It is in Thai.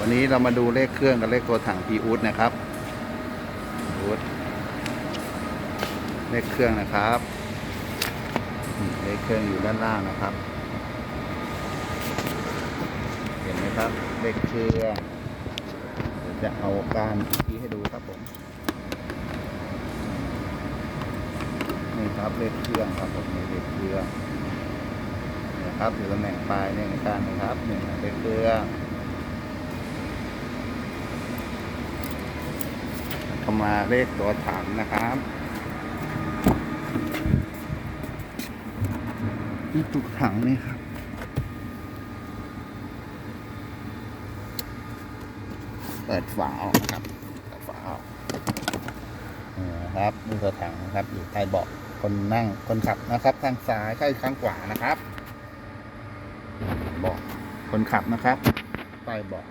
วันนี้เรามาดูเลขเครื่องกับเลขตัวถังพีอูดนะครับอูดเลขเครื่องนะครับ เลขเครื่องอยู่ด้านล่างนะครับ เห็นไหมครับ เลขเครื่องจะเอาการชี้ให้ดูครับผม นี่ครับเลขเครื่องครับผมเลขเครื่องนี่นะครับอยู่ตำแหน่งปลายเนี่ยในการนะครับนี่เลขเครื่อง เข้ามาเลขตัวถังนะครับนี่ตุกถังนี่ครับเปิดฝาออกนะครับเปิดฝาออกนี่นะครับนี่ตัวถังนะครับอยู่ใต้เบาะคนนั่งคนขับนะครับทางซ้ายใกล้ข้างขวานะครับเบาะคนขับนะครับใต้เบาะ